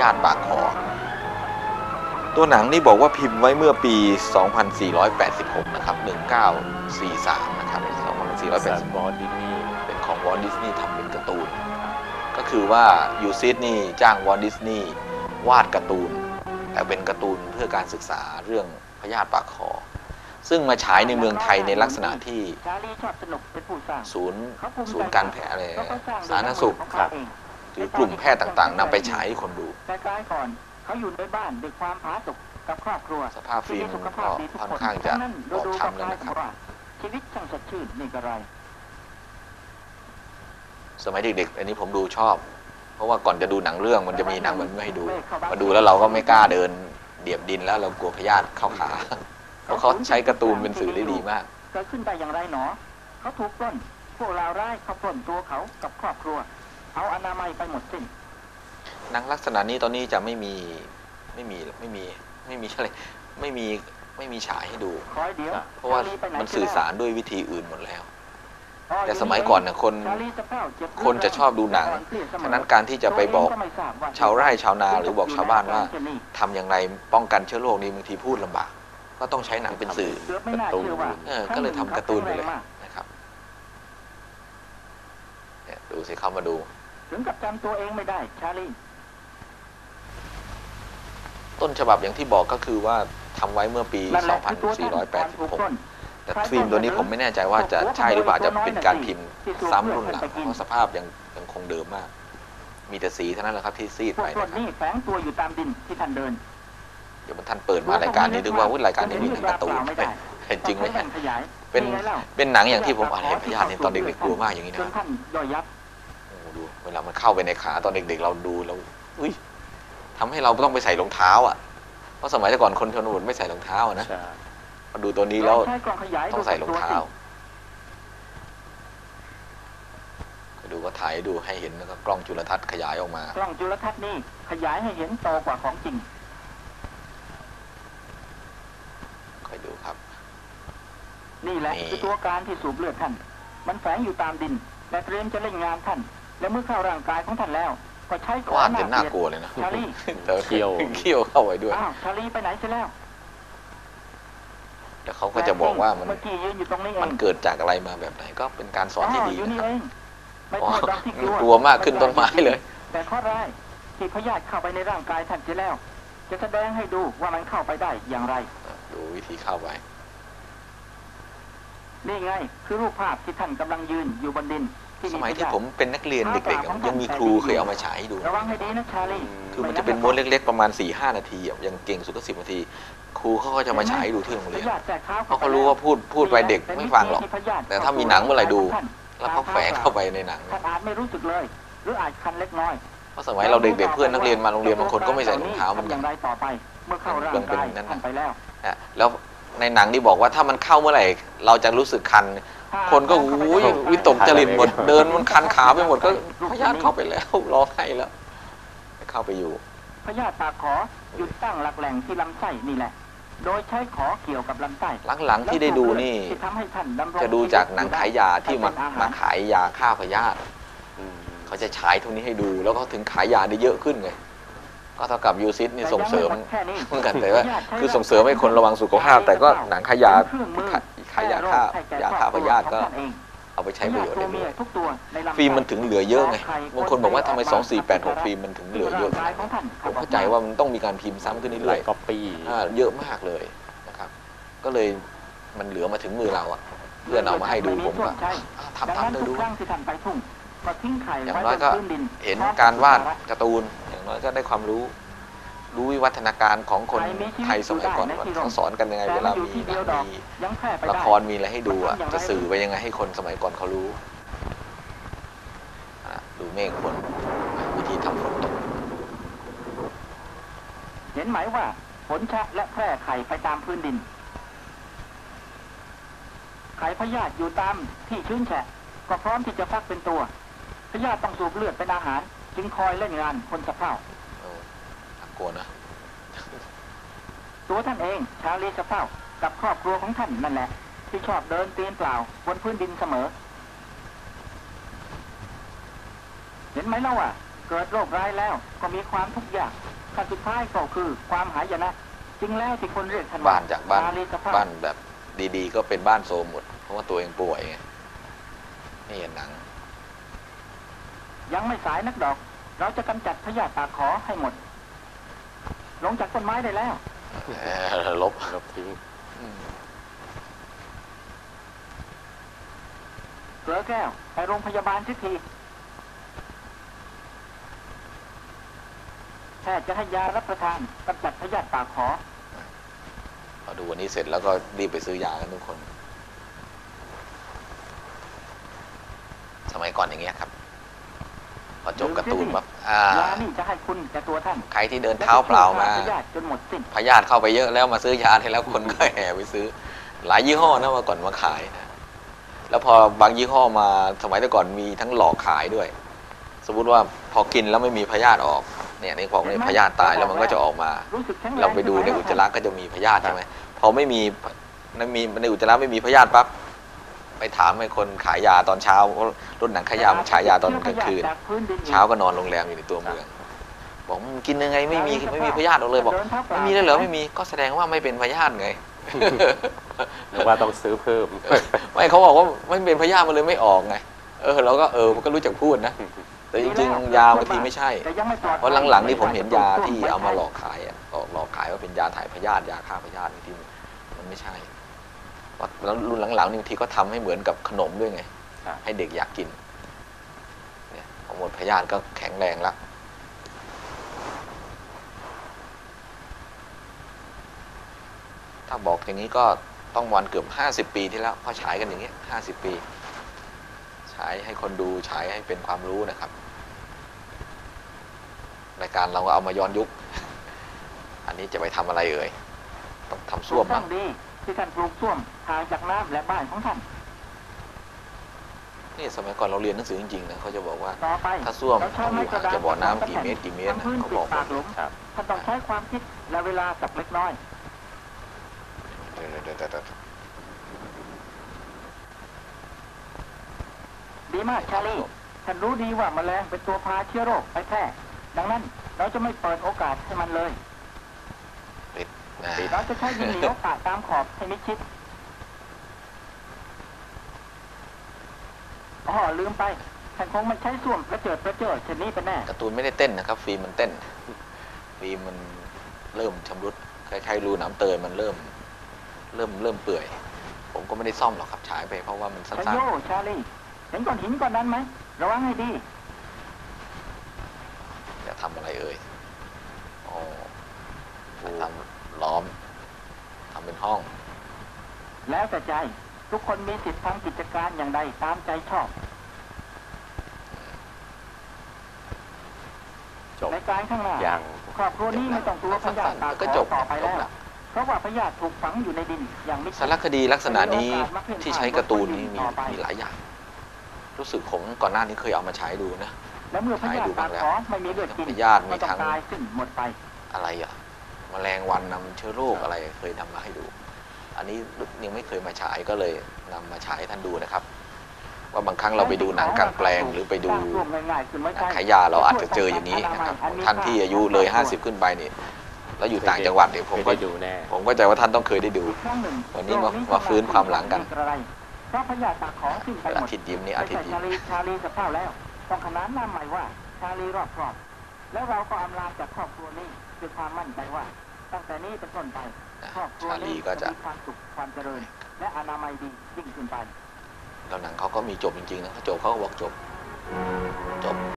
ยาธิปากคอ ตัวหนังนี่บอกว่าพิมพ์ไว้เมื่อปี 2486 นะครับ 1943 นะครับสาร2486บอลดินี่เป็นของวอลดิสนีย์ทำเป็นการ์ตูน ก็คือว่ายูซิดนี่จ้างวอลดิสนีย์วาดการ์ตูน แต่เป็นการ์ตูนเพื่อการศึกษาเรื่องพยาธิปากคอซึ่งมาฉายในเมืองไทยในลักษณะที่ชาลีชอบสนุกเป็นผู้สร้างศูนย์เขาภูมิใจศูนย์การแพทย์อะไรเขาก็สร้างสาธารณสุข ของเขาเองหรือกลุ่มแพทย์ต่างๆนำไปฉายให้คนดูแต่กลายก่อนเขาอยู่ในบ้านด้วยความผาสุกกับครอบครัว สภาพฟิล์มที่สุขภาก็พดีทุกค่อนคนข้างจะทั้นั้นบอบดูๆช้ำแล้วนะครับว่าชีวิตช่างสดชื่นนี่ก็ไรสมัยเด็กๆ อันนี้ผมดูชอบ เพราะว่าก่อนจะดูหนังเรื่องมันจะมีหนังแบบนี้ให้ดู มาดูแล้วเราก็ไม่กล้าเดินเดียบดินแล้วเรากลัวพยาธิเข้าขาเพราะเขาใช้การ์ตูนเป็นสื่อได้ดีมากเกิดขึ้นได้อย่างไรหนอ เขาถูกปล้น พวกลาวร้ายเขาปล้นตัวเขากับครอบครัว เอาอนามัยไปหมดสิ้นหนังลักษณะนี้ตอนนี้จะไม่มีไม่มีไม่มีไม่มีอะไรไม่มีไม่มีฉายให้ดูคอยเดี๋ยวเพราะว่าชลีไปไหมันสื่อสารด้วยวิธีอื่นหมดแล้วอ๋อแต่สมัยก่อนเนี่ยคนชาลีสะเพร่าเจ็บคนจะชอบดูหนัง ฉะนั้นการที่จะไปบอกตัวเงไม่ทรบชาวไร่ชาวนาหรือบอกชาวบ้านว่าเช่นนี้ทำอย่างไรป้องกันเชื้อโรคนี้บางทีพูดลำบาก ก็ต้องใช้หนังเป็นสื่อเกือบไม่น่าเชื่อว่าเออก็เลยทำการ์ตูนไปเลยมากนะครับเนี่ยดูสิเข้ามาดู ถึงกับจำตัวเองไม่ได้ ชาลีต้นฉบับอย่างที่บอกก็คือว่าทำไว้เมื่อปีนั่นแหละคือตัวท่านก่อนถูกปล้น2486 แต่ฟิล์มตัวนี้ผมไม่แน่ใจว่าจะใช่หรือเปล่าจะเป็นการพิมพ์ซ้ำรุ่นหลังเพราะสภาพยังยังคงเดิมมาก มีแต่สีเท่านั้นแหละครับที่ซีดพวไปกปล้นะนครับนี่แฝงตัวอยู่ตามดินที่ท่านเดิน เดี๋ยวมันท่านเปิดมารายการนี้นึกว่าอุ๊ยรายการนี้มีหนังการ์ตูนไม่ได้เห็นจริงไหมต้องใช้แว่นขยายเป็นไงล่าเป็นหนังอย่างที่ผมอ่านเห็นพยานในตอนเด็กๆกลัวมากอย่างนี้จนะนท่านย่อยยับโอ้โหดู เวลามันเข้าไปในขาตอนเด็กๆ เราดูเราอุ้ยทำให้เราต้องไปใส่รองเท้า อะ เพราะสมัยแต่ก่อนคนชนบทไม่ใส่รองเท้าอะนะใช่พอดูตัวนี้แล้วใช้กล้องขยายต้องใส่รองเท้าดูไปดูก็ถ่ายให้ดูให้เห็นแล้วก็กล้องจุลทรรศน์ขยายออกมา กล้องจุลทรรศน์นี่ขยายให้เห็นโตกว่าของจริงคอยดูครับ นี่แหละนี่คือตัวการที่สูบเลือดท่าน มันแฝงอยู่ตามดินและเตรียมจะเล่นงานท่าน และเมื่อเข้าร่างกายของท่านแล้ว ก็ใช้ขอวาดหน้าจนน่าเกลียดกลัวเลยนะชาลีแต่เขี้ยวเขี้ยวเข้าไปด้วยอ้าวชาลีไปไหนเสียแล้วแล้วเขาก็จะบอกว่ามันเมื่อกี้ยืนอยู่ตรงนี้เอมันงเกิดจากอะไรมาแบบไหนก็เป็นการสอนที่ดีอยู่นะนี่ครับเองไม่อ๋อโทษตอนที่กลัวกลัวมากขึ้นต้นไม้เลย แต่ข้อร้ายที่พยาธิเข้าไปในร่างกายท่านเสียแล้ว จะแสดงให้ดูว่ามันเข้าไปได้อย่างไร ดูวิธีเข้าไป นี่ไง คือรูปภาพที่ท่านกำลังยืนอยู่บนดินที่ สมัยที่พาธิผมเป็นนักเรียนเด็กๆอะยังมีครูเคยเอามาฉายให้ดูระวังให้ดีนะชาลีคือมันจะเป็นม้วนเล็กๆประมาณ4ี่ห้านาทีอะยังเก่งสุดก็สิบนาที ครูเขาก็จะมาฉายให้ดูที่โรงเรียนพาธิแทรกท้เพราะเขารู้ว่าพูดพูดไปเด็กไม่ฟังหรอก แต่ถ้ามีหนังเมื่อไหร่ดู แล้วเขาแฝงเข้าไปในหนังท่านอาจไม่รู้สึกเลย หรืออาจคันเล็กน้อยเพราะสมัยเราเด็กๆเพื่อนนักเรียนมาโรงเรียนบางคนก็ไม่ใส่รองเท้าเหมือนทำอกันย่างไรต่อไปเมื่อเข้าร่างยังเป็นกายนั่นน่ะท่านไปแล้วอะแล้วในหนังนี่บอกว่าถ้ามันเข้าเมื่อไหร่ เราจะรู้สึกคัน คนก็อุ้ยวิตกจริตหมดเดินมันคันขาไปหมดก็พยาธิเข้าไปแล้วร้องไห้แล้ว เข้าไปอยู่พยาธิปากขอหยุดตั้งหลักแหล่งที่ลำไส้นี่แหละ โดยใช้ขอเกี่ยวกับลำไส้หลังๆที่ได้ดูนี่ที่ทำให้ท่านดำรงจะดูจากหนังขายยาที่มาให้เป็นอหรมาขายยาฆ่าพยาธิอืมเขาจะฉายทุกนี้ให้ดูแล้วก็ถึงขายยาได้เยอะขึ้นไงก็เท่ากับยูซิสนี่ส่งเสริมแต่ยังไหดแค่นี้เหมือนกันแต่ว่าคือส่งเสริมให้คนระวังสุขภาพ แต่ก็หนังขายยา เป็นเครื่องมือขายยาฆ่ายาฆ่าพยาธิก็ของท่นเองเอาไปใช้ประโยชน์ตัได้วเมีด้วยยทุกตัวในลำไส้ฟิล์มมันถึงเหลือเยอะไงบางคนบอกว่าทำไม 2486 ฟิล์มมันถึงเหลือเยอะขนาดนี้ผมเข้าใจว่ามันต้องมีการพิมพ์ซ้ำขึ้นหเรื่ลาอยยก๊อปปี้ๆอ่าเยอะมากเลยนะครับ ก็เลยมันเหลือมาถึงมือเราอะเพื่อนเอามาให้ดูผมก็อะดังทำนั้นทำเลยทุกดูครั้งที่ท่านไปทุ่งก็ทิ้งไข่อย่างไว้น้อยบนก็พื้นดินเห็นพร้อมการวาดสักการ์ตูนอย่างน้อยก็ได้ความรู้ รู้วิวัฒนาการของคนไทยสมัยก่อนว่าเขาสอนกันยังไงเวลามีหนังมียังแพร่ไปละได้ครมีอะไรให้ดูอะจะสื่อไปยังไงให้คนสมัยก่อนเขารู้อะดูเมฆฝนวิธีทำฝนตกเห็นไหมว่าฝนชะและแพร่ไข่ไปตามพื้นดิน ไข่พยาธิอยู่ตามที่ชื้นแฉะ ก็พร้อมที่จะฟักเป็นตัวพยาธิต้องสูบเลือดเป็นอาหาร จึงคอยเล่นงานคนสะเพร่าเออน่ากลัวนะ ตัวท่านเอง ชาลีสะเพร่ากับครอบครัวของท่านนั่นแหละ ที่ชอบเดินเตียนเปล่า บนพื้นดินเสมอ เห็นไหมเล่าว่าเกิดโรคร้ายแล้วก็มีความทุกข์ยากขั้นสุดท้ายก็คือความหายนะจริงแล้วที่คนเรียกท่านว่บ้านจากบ้านชลีสภาพบ้านแบบดีๆ ก็เป็นบ้านโซมหมด เพราะว่าตัวเองป่วยไงนี่เห็นหนัง ยังไม่สายนักดอก เราจะกำจัดพยาธิปากขอให้หมด ลงจากต้นไม้ได้แล้วเออลบลบทิ้งอืมเกลือแก้ว ไปโรงพยาบาลทันทีแพทย์จะให้ยารับประทานกำจัดพยาธิปากขอพอดูวันนี้เสร็จแล้วก็รีบไปซื้อยากันทุกคน สมัยก่อนอย่างเงี้ยครับพ อจบการ์ตูนปั๊บอ่ายานี่จะให้คุณแต่ตัวท่านใครที่เดินเท้าเปล่ามาพยาธิจนหมดสิ้นพยาธิเข้าไปเยอะแล้วมาซื้อยาให้แล้วคนก็แห่ไปซื้อ หลายยี่ห้อนะมาก่อนมาขายนะแล้วพอบางยี่ห้อมาสมัยแต่ก่อนมีทั้งหลอกขายด้วย สมมุติว่าพอกินแล้วไม่มีพยาธิออกเนี่ยในบอกเนี่ยพยาธิตายแล้วมันก็จะออกมารู้สึกแข็งแรงเราไปดูในอุจจาระก็จะมีพยาธิใช่ไหมพอไม่มีในมีในอุจจาระไม่มีพยาธิปั๊บ ไปถามไอ้คนขายยาตอนเช้ารถหนังขายยามันฉายยาตอนกลางคืนจากพื้นดินเช้าก็นอนโรงแรมอยู่ในตัวเมืองบอกมึงกินยังไงไม่มีไม่มีพยาธิออกเลยบอกไม่มีเลยเหรอไม่มีก็แสดงว่าไม่เป็นพยาธิไงหรือว่าต้องซื้อเพิ่ม ไม่เขาบอกว่าไม่เป็นพยาธิมันเลยไม่ออกไงเออเราก็เออมันก็รู้จักพูดนะแต่จริงๆยาบางทีไม่ใช่แต่ยังไม่ปลอดภัยเพราะหลังๆนี่ผมเห็นยาที่เอามาหลอกขายอะออกหลอกขายว่าเป็นยาถ่ายพยาธิยาฆ่าพยาธิบางทีมันไม่ใช่ แล้วรุ่นหลังๆนี่บางทีก็ทำให้เหมือนกับขนมด้วยไงครับให้เด็กอยากกินเนี่ยพอหมดพยาธิก็แข็งแรงแล้วถ้าบอกอย่างนี้ก็ต้องวันเกือบห้าสิบปีที่แล้วพอฉายกันอย่างนี้ห้าสิบปี ฉายให้คนดูฉายให้เป็นความรู้นะครับรายการเราก็เอามาย้อนยุค อันนี้จะไปทำอะไรเอ่ย ต้องทำส้วมต้มั้องงดี ที่ท่านปลูกส้วมห่างจากน้ำและบ้านของท่านนี่สมัยก่อนเราเรียนหนังสือจริงๆนะเขาจะบอกว่าต่อไปถ้าส้วมเราใช้ต้องอไม้ยู่กระห่างดาษจากบ่อน้ำกี่เมตรกี่เมตรนะทำพื้นเขาปิบดอกหมปาดกหลุมครับท่านต้องใช้ความคิดและเวลาสักเล็กน้อยเดี๋ยวๆๆดีมากชาลีท่านรู้ดีว่าแมลงเป็นตัวพาเชื้อโรคไปแพร่ดังนั้นเราจะไม่เปิดโอกาสให้มันเลยๆปิดนะ เราจะใช้ดินเหนียวปะตามขอบให้มิดชิดอ๋อลืมไปท่านคงไม่ใช้ส้วมกระเจิดกระเจิดเช่นนี้เป็นแน่การ์ตูนไม่ได้เต้นนะครับ ฟิล์มมันเต้น ฟิล์มมันเริ่มชำรุดคล้ายๆรูหน้ำเตยมันเริ่ม เริ่มเริ่มเปื่อย ผมก็ไม่ได้ซ่อมหรอกครับฉายไปเพราะว่ามันชสั้โยนชาลีเห็นก้อนหินก้อนนั้นไหมระวังให้ดีๆจะทำอะไรเอ่ยอ๋อทำ ล้อมทำเป็นห้อง แล้วแต่ใจ ทุกคนมีสิทธิ์ทำกิจการอย่างใดตามใจชอบ จบในการข้างหน้ายังครอบครัวนี้ไม่ต้องกลัวพยาธิปากก็ขจอบต่อไปแล้วจบละเพราะว่าพยาธิถูกฝังอยู่ในดินอย่างมิดชิสาดรคดีลักษณะนี้ที่ใช้การ์ตูนนี่มีต่อไปมีหลายอย่าง รู้สึกผมก่อนหน้านี้เคยเอามาใช้ดูนะและเมื่อพยาธิปากขอไม่มีเลือดกินพยาธิมีก็ต้อทั้งงตายสิ้นหมดไปอะไรอะแมลงวันนำเชื้อโรคอะไรเคยนำมาให้ดู อันนี้ยังไม่เคยมาฉายก็เลยนำมาฉายให้ท่านดูนะครับ ว่าบางครั้งเราไปดูหนังกลางแปลงหรือไปดูสร้างร่วมง่ายๆขึ้นหไว้นัใช้งขายยาเราอาจจะเจออย่างนี้นะครับท่านที่อายุเลย 50 ขึ้นไปนี่แล้วอยู่ต่างจังหวัดเนี่ยผมไม่ก็ได้ดูแน่ผมก็ใจว่าท่านต้องเคยได้ดูอีกครั้งหนึ่งวันนี้มามาฟื้นความหลังกันเพราะพยาธิปากขอสิ้นไปหมอาดทิตย์ยิ้มนี่อาทิตย์ยิ้ชามลีชาลีกับเท่าแล้วต้องขนานนามใหม่ว่า ชาลีรอบครอบ แล้วเราก็อำลาจากครอบครัวนี้ด้วยความมั่นใจว่า ตั้งแต่นี้เป็นต้นไปนะครอบครัวชาลีนี้ก็จะมีความสุขความเจริญ และอนามัยดียิ่งขึ้นไปแล้วหนังเขาก็มีจบจริงๆนะเขาจบเขาก็บอกจบ จบ